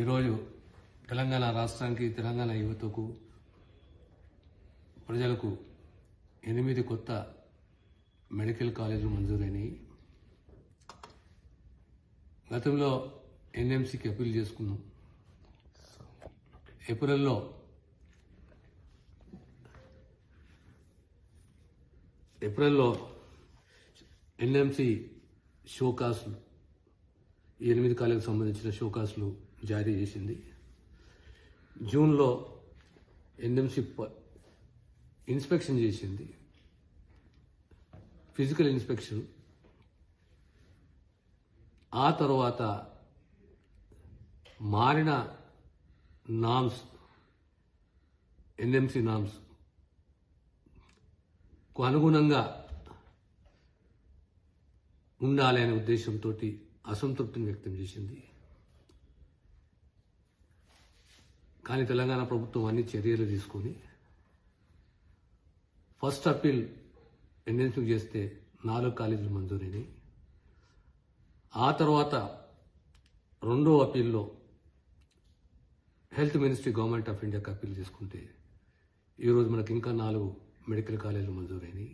ఈరోజు తెలంగాణ రాష్ట్రానికి తెలంగాణ యువతకు ప్రజలకు ఎనిమిది కొత్త మెడికల్ కాలేజీలు మంజూరైనాయి. గతంలో ఎన్ఎంసీకి అప్పీల్ చేసుకున్నాం. ఏప్రిల్లో ఏప్రిల్లో ఎన్ఎంసి షోకాస్ ఎనిమిది కాలకు సంబంధించిన షోకాసులు జారీ చేసింది. జూన్లో ఎన్ఎంసి ఇన్స్పెక్షన్ చేసింది. Physical inspection. ఆ తర్వాత మారిన నామ్స్ ఎన్ఎంసి నామ్స్కు అనుగుణంగా ఉండాలి అనే ఉద్దేశంతో అసంతృప్తిని వ్యక్తం చేసింది. కానీ తెలంగాణ ప్రభుత్వం అన్ని చర్యలు తీసుకొని ఫస్ట్ అప్పీల్ ఎన్ఎన్సీకి చేస్తే నాలుగు కాలేజీలు మంజూరైనాయి. ఆ తర్వాత రెండో అప్పీల్లో హెల్త్ మినిస్ట్రీ గవర్నమెంట్ ఆఫ్ ఇండియాకి అప్పీల్ చేసుకుంటే ఈరోజు మనకి ఇంకా నాలుగు మెడికల్ కాలేజీలు మంజూరైనాయి.